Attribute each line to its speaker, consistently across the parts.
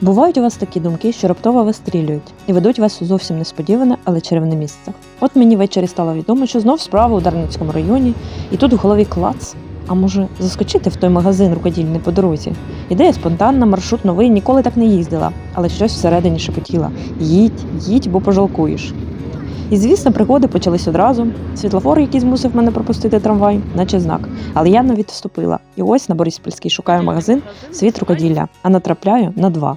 Speaker 1: Бувають у вас такі думки, що раптово вистрілюють і ведуть вас у зовсім несподіване, але чарівне місце. От мені ввечері стало відомо, що знов справа у Дарницькому районі, і тут в голові клац. А може, заскочити в той магазин рукодільний по дорозі? Ідея спонтанна, маршрут новий, ніколи так не їздила, але щось всередині шепотіла: їдь, їдь, бо пожалкуєш. І звісно, пригоди почались одразу. Світлофор, який змусив мене пропустити трамвай, наче знак. Але я не відступила. І ось на Бориспільській шукаю магазин світ рукоділля, а натрапляю на два.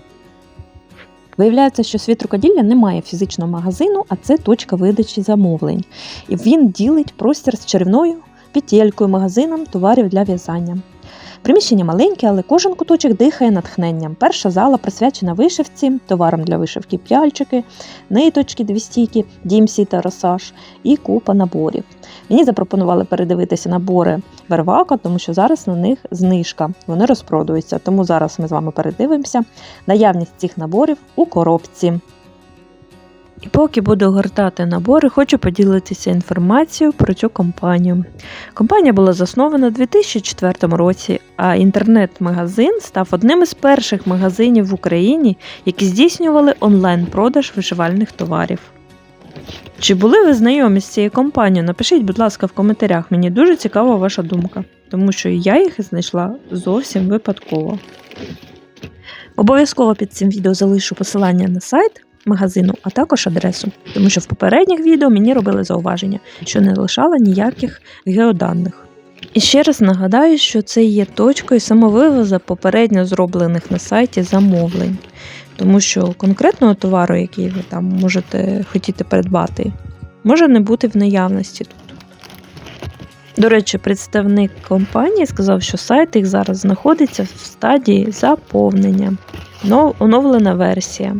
Speaker 1: Виявляється, що світ рукоділля не має фізичного магазину, а це точка видачі замовлень. І він ділить простір з червною петелькою, магазином товарів для в'язання. Приміщення маленьке, але кожен куточок дихає натхненням. Перша зала присвячена вишивці, товарам для вишивки п'яльчики, ниточки, дві стійки, дімсі та росаж і купа наборів. Мені запропонували передивитися набори Вервака, тому що зараз на них знижка. Вони розпродуються. Тому зараз ми з вами передивимося наявність цих наборів у коробці. І поки буду гортати набори, хочу поділитися інформацією про цю компанію. Компанія була заснована у 2004 році, а інтернет-магазин став одним із перших магазинів в Україні, які здійснювали онлайн-продаж вишивальних товарів. Чи були ви знайомі з цією компанією? Напишіть, будь ласка, в коментарях. Мені дуже цікава ваша думка, тому що я їх знайшла зовсім випадково. Обов'язково під цим відео залишу посилання на сайт магазину, а також адресу, тому що в попередніх відео мені робили зауваження, що не лишала ніяких геоданних. І ще раз нагадаю, що це є точкою самовивозу попередньо зроблених на сайті замовлень, тому що конкретного товару, який ви там можете хотіти придбати, може не бути в наявності тут. До речі, представник компанії сказав, що сайт їх зараз знаходиться в стадії заповнення. Но- оновлена версія.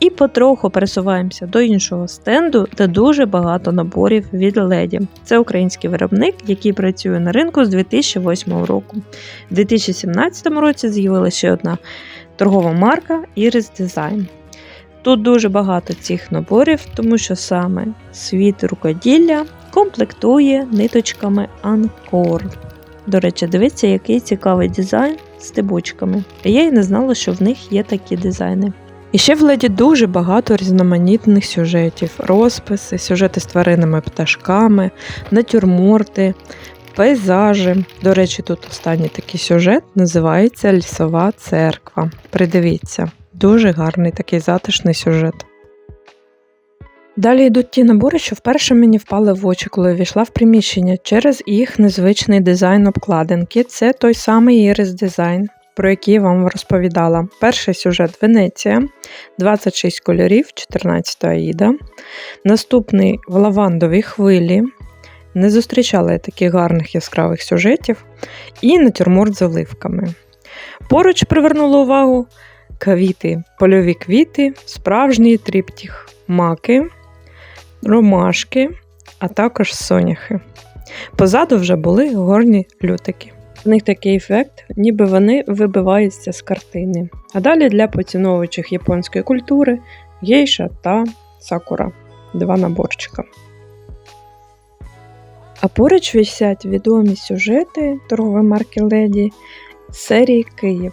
Speaker 1: І потроху пересуваємося до іншого стенду, де дуже багато наборів від леді. Це український виробник, який працює на ринку з 2008 року. У 2017 році з'явилася ще одна торгова марка Iris Design. Тут дуже багато цих наборів, тому що саме світ рукоділля комплектує ниточками Анкор. До речі, дивіться, який цікавий дизайн з стебочками. Я й не знала, що в них є такі дизайни. І ще в леді дуже багато різноманітних сюжетів: розписи, сюжети з тваринами пташками, натюрморти, пейзажі. До речі, тут останній такий сюжет називається Лісова церква. Придивіться, дуже гарний такий затишний сюжет. Далі йдуть ті набори, що вперше мені впали в очі, коли війшла в приміщення через їх незвичний дизайн обкладинки. Це той самий Iris дизайн, про який я вам розповідала. Перший сюжет Венеція, 26 кольорів, 14 аїда. Наступний в лавандовій хвилі. Не зустрічала я таких гарних яскравих сюжетів. І натюрморт з оливками. Поруч привернула увагу квіти, польові квіти, справжній тріптіх, маки, ромашки, а також соняхи. Позаду вже були горні лютики. В них такий ефект, ніби вони вибиваються з картини. А далі для поціновувачів японської культури гейша та сакура. Два наборчика. А поруч висять відомі сюжети торгової марки Леді серії Київ.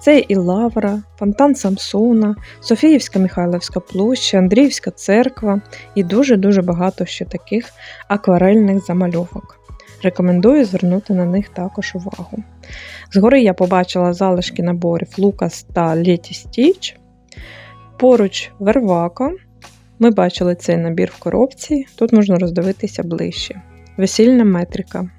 Speaker 1: Це і Лавра, Фонтан Самсона, Софіївська Михайлівська площа, Андріївська церква і дуже-дуже багато ще таких акварельних замальовок. Рекомендую звернути на них також увагу. Згори я побачила залишки наборів Лукас та Леті Стіч. Поруч Вервака. Ми бачили цей набір в коробці. Тут можна роздивитися ближче. Весільна метрика.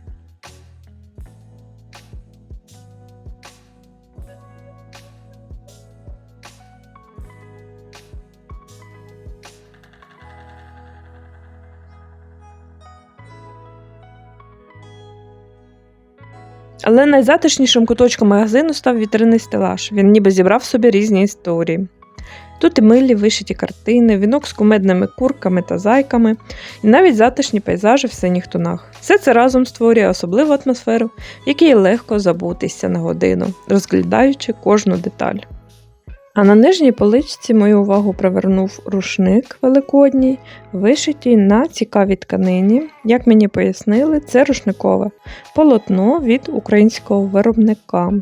Speaker 1: Але найзатишнішим куточком магазину став вітринний стелаж. Він ніби зібрав собі різні історії. Тут і милі вишиті картини, вінок з кумедними курками та зайками, і навіть затишні пейзажі в синіх тонах. Все це разом створює особливу атмосферу, в якій легко забутися на годину, розглядаючи кожну деталь. А на нижній поличці мою увагу привернув рушник великодній, вишитій на цікавій тканині. Як мені пояснили, це рушникове полотно від українського виробника.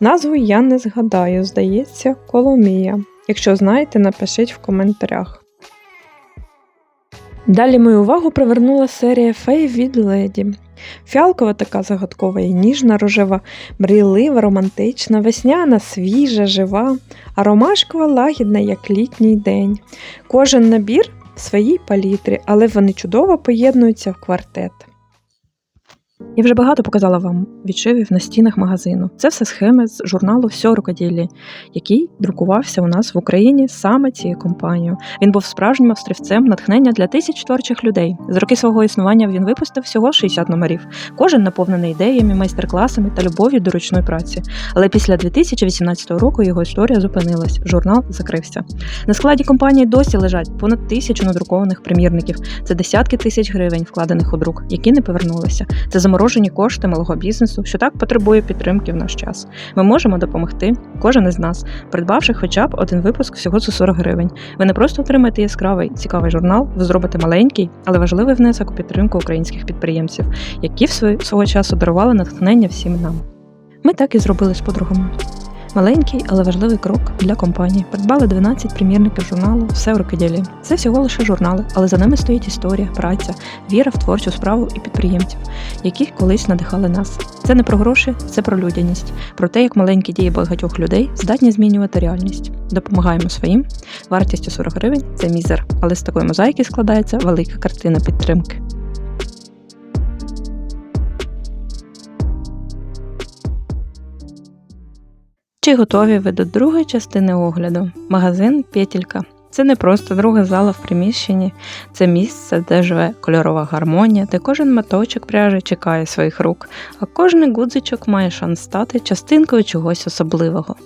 Speaker 1: Назву я не згадаю, здається, Коломія. Якщо знаєте, напишіть в коментарях. Далі мою увагу привернула серія фей від леді. Фіалкова така загадкова і ніжна, рожева, мрійлива, романтична, весняна, свіжа, жива, а ромашкова лагідна, як літній день. Кожен набір в своїй палітрі, але вони чудово поєднуються в квартет. Я вже багато показала вам відшивів на стінах магазину. Це все схеми з журналу «Всьо рукоділлі», який друкувався у нас в Україні саме цією компанією. Він був справжнім острівцем натхнення для тисяч творчих людей. З роки свого існування він випустив всього 60 номерів, кожен наповнений ідеями, майстер-класами та любов'ю до ручної праці. Але після 2018 року його історія зупинилась. Журнал закрився. На складі компанії досі лежать понад тисячу надрукованих примірників. Це десятки тисяч гривень, вкладених у друк, які не повернулися. Це заморожені кошти малого бізнесу, що так потребує підтримки в наш час. Ми можемо допомогти, кожен із нас, придбавши хоча б один випуск всього за 40 гривень. Ви не просто отримаєте яскравий цікавий журнал, ви зробите маленький, але важливий внесок у підтримку українських підприємців, які в свого часу дарували натхнення всім нам. Ми так і зробили з подругами. Маленький, але важливий крок для компанії. Придбали 12 примірників журналу Все в рукоділі. Це всього лише журнали, але за ними стоїть історія, праця, віра в творчу справу і підприємців, які колись надихали нас. Це не про гроші, це про людяність, про те, як маленькі дії багатьох людей здатні змінювати реальність. Допомагаємо своїм. Вартістю 40 гривень це мізер, але з такої мозаїки складається велика картина підтримки. Чи готові ви до другої частини огляду? Магазин Петелька. Це не просто друга зала в приміщенні, це місце, де живе кольорова гармонія, де кожен моточок пряжі чекає своїх рук, а кожен гудзичок має шанс стати частинкою чогось особливого.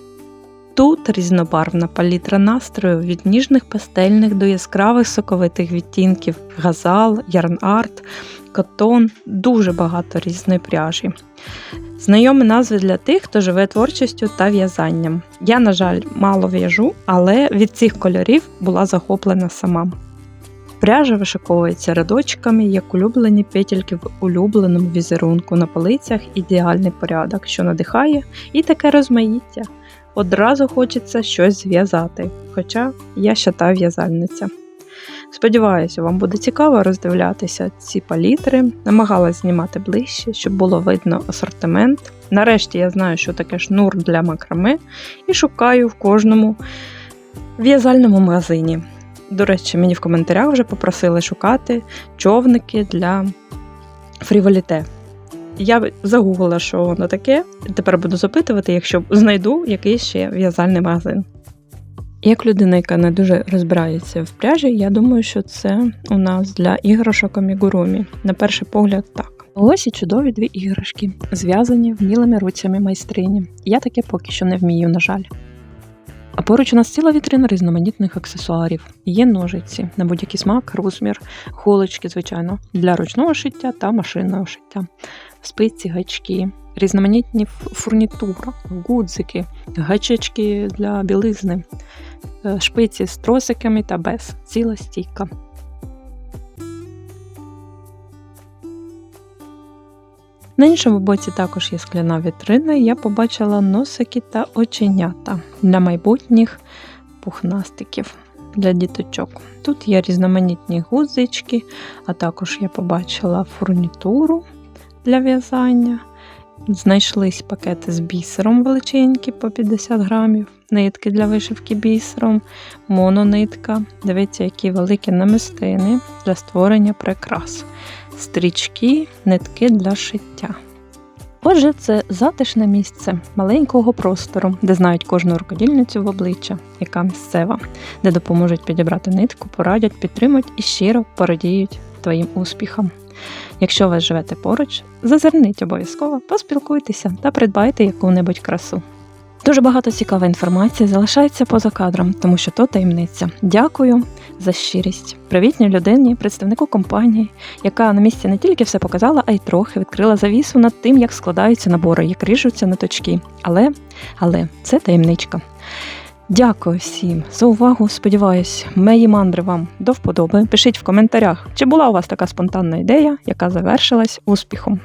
Speaker 1: Тут різнобарвна палітра настрою від ніжних пастельних до яскравих соковитих відтінків, газал, ярн-арт, котон, дуже багато різної пряжі. Знайомі назви для тих, хто живе творчістю та в'язанням. Я, на жаль, мало в'яжу, але від цих кольорів була захоплена сама. Пряжа вишиковується рядочками, як улюблені петельки в улюбленому візерунку на полицях ідеальний порядок, що надихає, і таке розмаїття. Одразу хочеться щось зв'язати, хоча я ще та в'язальниця. Сподіваюся, вам буде цікаво роздивлятися ці палітри. Намагалась знімати ближче, щоб було видно асортимент. Нарешті я знаю, що таке шнур для макраме, і шукаю в кожному в'язальному магазині. До речі, мені в коментарях вже попросили шукати човники для фріволіте. Я загуглила, що воно таке, тепер буду запитувати, якщо знайду якийсь ще в'язальний магазин. Як людина, яка не дуже розбирається в пряжі, я думаю, що це у нас для іграшок амігурумі. На перший погляд, так. Ось і чудові дві іграшки, зв'язані вмілими руцями майстрині. Я таке поки що не вмію, на жаль. А поруч у нас ціла вітрина різноманітних аксесуарів. Є ножиці на будь-який смак, розмір, голочки, звичайно, для ручного шиття та машинного шиття, спиці, гачки, різноманітні фурнітура, гудзики, гачечки для білизни, е, шпиці з тросиками та без, ціла стійка. На іншому боці також є скляна вітрина, і я побачила носики та оченята для майбутніх пухнастиків для діточок. Тут є різноманітні гузички, а також я побачила фурнітуру для в'язання. Знайшлись пакети з бісером величенькі по 50 грамів, нитки для вишивки бісером, мононитка. Дивіться, які великі намистини для створення прикрас, стрічки, нитки для шиття. Отже, це затишне місце маленького простору, де знають кожну рукодільницю в обличчя, яка місцева, де допоможуть підібрати нитку, порадять, підтримують і щиро порадіють твоїм успіхам. Якщо ви живете поруч, зазирніть обов'язково, поспілкуйтеся та придбайте яку-небудь красу. Дуже багато цікавої інформації залишається поза кадром, тому що то таємниця. Дякую за щирість, привітній людині, представнику компанії, яка на місці не тільки все показала, а й трохи відкрила завісу над тим, як складаються набори, як ріжуться ниточки. Але, але це таємничка. Дякую всім за увагу. Сподіваюсь, мої мандри вам до вподоби. Пишіть в коментарях, чи була у вас така спонтанна ідея, яка завершилась успіхом.